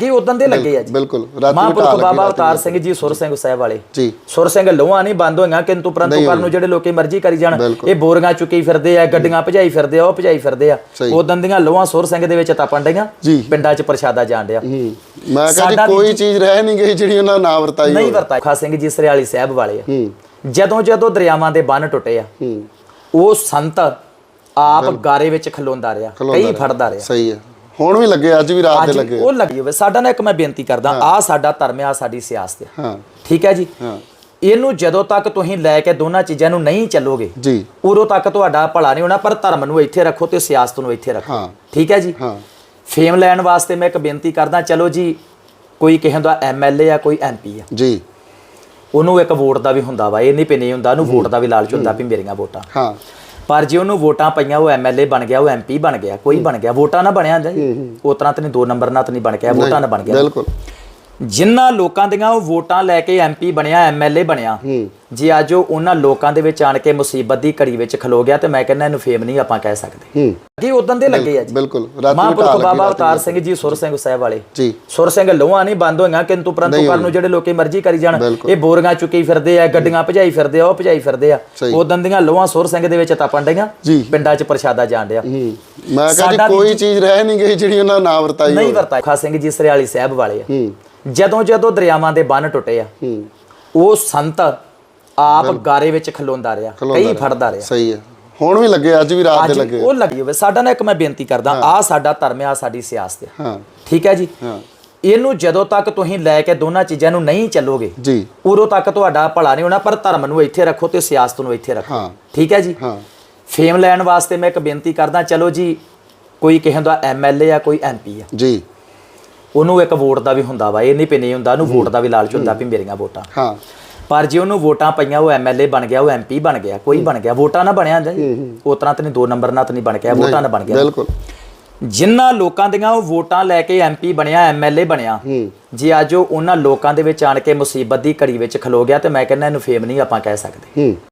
ਜੀ ਉਦੋਂ ਦੇ ਲੱਗੇ ਆ ਜੀ। ਬਿਲਕੁਲ ਮਹਾਂਪੁਰਖ ਬਾਬਾ ਅਵਤਾਰ ਸਿੰਘ ਜੀ ਸੁਰ ਸਿੰਘ ਸਾਹਿਬ ਵਾਲੇ। ਜੀ। ਸੁਰ ਸਿੰਘ ਲੋਹਾਂ ਨਹੀਂ ਬੰਦ ਹੋਈਆਂ ਕਿੰਤੂ ਪਰੰਤੂ ਕਰਨ ਨੂੰ ਜਿਹੜੇ ਲੋਕੀ ਮਰਜ਼ੀ ਕਰੀ ਜਾਣ ਇਹ ਬੋਰੀਆਂ ਚੁੱਕੀ ਫਿਰਦੇ ਆ ਗੱਡੀਆਂ ਭਜਾਈ ਫਿਰਦੇ ਆ ਉਹ ਭਜਾਈ ਫਿਰਦੇ ਆ। ਉਦੋਂ ਦੀਆਂ ਲੋਹਾਂ ਸੁਰ ਸਿੰਘ ਦੇ ਵਿੱਚ ਤਪਣ ਡਈਆਂ। ਪਿੰਡਾਂ 'ਚ ਪ੍ਰਸ਼ਾਦਾ ਜਾਣ ਡਿਆ। ਮੈਂ ਕਿਹਾ ਸਾਡਾ ਜੀ ਵੀ ਕੋਈ ਚੀਜ਼ ਰਹਿ ਨਹੀਂ ਗਈ ਜਿਹੜੀ ਉਹਨਾਂ ਨਾ ਵਰਤਾਈ ਨਹੀਂ ਹੋਵੇ। ਵਰਤਾ ਖਾ ਸਿੰਘ ਜੀ ਸਰਿਆਲੀ ਸਾਹਿਬ ਵਾਲੇ ਆ। ਜਦੋਂ ਜਦੋਂ ਦਰਿਆਵਾਂ ਦੇ ਬੰਨ ਟੁੱਟੇ ਆ ਉਹ ਸੰਤ ਆਪ ਗਾਰੇ ਵਿੱਚ ਖਲੋਂਦਾ ਰਿਹਾ ਕਈ ਫੜਦਾ ਰਿਹਾ। ਸਹੀ ਹੈ। ਹੁਣ ਵੀ ਲੱਗੇ ਅੱਜ ਵੀ ਰਾਤ ਦੇ ਅੱਜ ਲੱਗੇ। ਉਹ ਲੱਗੀ ਹੋਵੇ। ਸਾਡਾ ਨਾ ਇੱਕ ਮੈਂ ਬੇਨਤੀ ਕਰਦਾ ਆ ਸਾਡਾ ਧਰਮ ਆ ਸਾਡੀ ਸਿਆਸਤ ਹਾਂ। ਠੀਕ ਹੈ ਜੀ? ਹਾਂ। ਇਹਨੂੰ ਜਦੋਂ ਤੱਕ ਤੁਸੀਂ ਲੈ ਕੇ ਦੋਨਾਂ ਚੀਜ਼ਾਂ ਨੂੰ ਨਹੀਂ ਚੱਲੋਗੇ ਜੀ। ਉਦੋਂ ਤੱਕ ਤੁਹਾਡਾ ਭਲਾ ਨਹੀਂ ਹੋਣਾ ਪਰ ਧਰਮ ਨੂੰ ਇੱਥੇ ਰੱਖੋ ਤੇ ਸਿਆਸਤ ਨੂੰ ਇੱਥੇ ਰੱਖੋ। ਹਾਂ। ਠੀਕ ਹੈ ਜੀ? ਹਾਂ। ਫੇਮ ਲੈਣ ਵਾਸਤੇ ਮੈਂ ਇੱਕ ਬੇਨਤੀ ਕਰਦਾ ਚਲੋ ਜੀ ਕੋਈ ਕਿਸੇ ਦਾ ਐਮਐਲਏ ਆ ਕੋਈ ਐਮਪੀ ਆ। ਜੀ। ਉਹਨੂੰ ਇੱਕ ਵੋਟ ਦਾ ਵੀ ਹੁੰਦਾ ਵਾ ਇਹ ਨਹੀਂ ਪਈ ਨਹੀਂ ਹੁੰਦਾ ਉਹਨੂੰ ਵੋਟ ਦਾ ਵੀ ਲਾਲਚ ਹੁੰਦਾ ਵੀ ਮੇਰੀਆਂ ਵੋਟਾਂ। ਹਾਂ। ਪਰ ਜੇ ਉਹਨੂੰ ਵੋਟਾਂ ਪਈਆਂ ਉਹ ਐਮਐਲਏ ਬਣ ਗਿਆ ਉਹ ਐਮਪੀ ਬਣ ਗਿਆ ਕੋਈ ਬਣ ਗਿਆ ਵੋਟਾਂ ਨਾ ਬਣਿਆ ਜੀ ਉਹ ਤਰ੍ਹਾਂ ਤੇ ਨਹੀਂ ਦੋ ਨੰਬਰ ਨਾਲ ਤਾਂ ਨਹੀਂ ਬਣ ਗਿਆ ਵੋਟਾਂ ਨਾਲ ਬਣ ਗਿਆ। ਬਿਲਕੁਲ। ਜਿਨ੍ਹਾਂ ਲੋਕਾਂ ਦੀਆਂ ਉਹ ਵੋਟਾਂ ਲੈ ਕੇ ਐਮਪੀ ਬਣਿਆ ਐਮਐਲਏ ਬਣਿਆ ਜੇ ਅੱਜ ਉਹ ਉਹਨਾਂ ਲੋਕਾਂ ਦੇ ਵਿੱਚ ਆਣ ਕੇ ਮੁਸੀਬਤ ਦੀ ਘੜੀ ਵਿੱਚ ਖਲੋ ਗਿਆ ਤੇ ਮੈਂ ਕਹਿੰਦਾ ਇਹਨੂੰ ਫੇਮ ਨਹੀਂ ਆਪਾਂ ਕਹਿ ਸਕਦੇ। ਜੀ ਉਦੋਂ ਦੇ ਲੱਗੇ ਆ ਜੀ। ਬਿਲਕੁਲ ਮਹਾਂਪੁਰਖ ਬਾਬਾ ਅਵਤਾਰ ਸਿੰਘ ਜੀ ਸੁਰ ਸਿੰਘ ਸਾਹਿਬ ਵਾਲੇ। ਜੀ। ਸੁਰ ਸਿੰਘ ਲੋਹਾਂ ਨਹੀਂ ਬੰਦ ਹੋਈਆਂ ਕਿੰਤੂ ਪਰੰਤੂ ਕਰਨ ਨੂੰ ਜਿਹੜੇ ਲੋਕੀ ਮਰਜ਼ੀ ਕਰੀ ਜਾਣ ਇਹ ਬੋਰੀਆਂ ਚੁੱਕੀ ਫਿਰਦੇ ਆ ਗੱਡੀਆਂ ਭਜਾਈ ਫਿਰਦੇ ਆ ਉਹ ਭਜਾਈ ਫਿਰਦੇ ਆ। ਉਦੋਂ ਦੀਆਂ ਲੋਹਾਂ ਸੁਰ ਸਿੰਘ ਦੇ ਵਿੱਚ ਤਪਣ ਡਈਆਂ ਜੀ। ਪਿੰਡਾਂ 'ਚ ਪ੍ਰਸ਼ਾਦਾ ਜਾਣ ਡਿਆ। ਮੈਂ ਕਿਹਾ ਜੀ ਸਾਡਾ ਵੀ ਕੋਈ ਚੀਜ਼ ਰਹਿ ਨਹੀਂ ਗਈ ਜਿਹੜੀ ਉਹਨਾਂ ਨਾ ਵਰਤਾਈ ਨਹੀਂ ਹੋਵੇ। ਵਰਤਾ ਖਾ ਸਿੰਘ ਜੀ ਸਰਿਆਲੀ ਸਾਹਿਬ ਵਾਲੇ ਆ। ਜਦੋਂ ਜਦੋਂ ਦਰਿਆਵਾਂ ਦੇ ਬੰਨ ਟੁੱਟੇ ਆ ਉਹ ਸੰਤ ਆਪ ਗਾਰੇ ਵਿੱਚ ਖਲੋਂਦਾ ਰਿਹਾ ਕਈ ਫੜਦਾ ਰਿਹਾ। ਸਹੀ ਹੈ। ਹੁਣ ਵੀ ਲੱਗੇ ਅੱਜ ਵੀ ਰਾਤ ਦੇ ਲੱਗੇ। ਉਹ ਲੱਗੀ ਹੋਵੇ। ਸਾਡਾ ਨਾ ਇੱਕ ਮੈਂ ਬੇਨਤੀ ਕਰਦਾ ਆ ਸਾਡਾ ਧਰਮ ਆ ਸਾਡੀ ਸਿਆਸਤ ਹਾਂ। ਠੀਕ ਹੈ ਜੀ? ਹਾਂ। ਇਹਨੂੰ ਜਦੋਂ ਤੱਕ ਤੁਸੀਂ ਲੈ ਕੇ ਦੋਨਾਂ ਚੀਜ਼ਾਂ ਨੂੰ ਨਹੀਂ ਚੱਲੋਗੇ ਜੀ। ਉਦੋਂ ਤੱਕ ਤੁਹਾਡਾ ਭਲਾ ਨਹੀਂ ਹੋਣਾ ਪਰ ਧਰਮ ਨੂੰ ਇੱਥੇ ਰੱਖੋ ਤੇ ਸਿਆਸਤ ਨੂੰ ਇੱਥੇ ਰੱਖੋ। ਠੀਕ ਹੈ ਜੀ? ਹਾਂ। ਫੇਮ ਲੈਣ ਵਾਸਤੇ ਮੈਂ ਇੱਕ ਬੇਨਤੀ ਕਰਦਾ ਚਲੋ ਜੀ ਕੋਈ ਕਿਸੇ ਦਾ ਐਮਐਲਏ ਆ ਕੋਈ ਐਮਪੀ ਆ। ਜੀ। ਉਹਨੂੰ ਇੱਕ ਵੋਟ ਦਾ ਵੀ ਹੁੰਦਾ ਵਾ ਇਹ ਨਹੀਂ ਪਈ ਨਹੀਂ ਹੁੰਦਾ ਉਹਨੂੰ ਵੋਟ ਦਾ ਵੀ ਲਾਲਚ ਹੁੰਦਾ ਵੀ ਮੇਰੀਆਂ ਵੋਟਾਂ। ਹਾਂ। ਪਰ ਜੇ ਉਹਨੂੰ ਵੋਟਾਂ ਪਈਆਂ ਉਹ ਐਮਐਲਏ ਬਣ ਗਿਆ ਉਹ ਐਮਪੀ ਬਣ ਗਿਆ ਕੋਈ ਬਣ ਗਿਆ ਵੋਟਾਂ ਨਾ ਬਣਿਆ ਜੀ ਉਹ ਤਰ੍ਹਾਂ ਤੇ ਨਹੀਂ ਦੋ ਨੰਬਰ ਨਾਲ ਤਾਂ ਨਹੀਂ ਬਣ ਗਿਆ ਵੋਟਾਂ ਨਾਲ ਬਣ ਗਿਆ। ਬਿਲਕੁਲ। ਜਿਨ੍ਹਾਂ ਲੋਕਾਂ ਦੀਆਂ ਉਹ ਵੋਟਾਂ ਲੈ ਕੇ ਐਮਪੀ ਬਣਿਆ ਐਮਐਲਏ ਬਣਿਆ ਜੇ ਅੱਜ ਉਹ ਉਹਨਾਂ ਲੋਕਾਂ ਦੇ ਵਿੱਚ ਆਣ ਕੇ ਮੁਸੀਬਤ ਦੀ ਘੜੀ ਵਿੱਚ ਖਲੋ ਗਿਆ ਤੇ ਮੈਂ ਕਹਿੰਦਾ ਇਹਨੂੰ ਫੇਮ ਨਹੀਂ ਆਪਾਂ ਕਹਿ ਸਕਦੇ।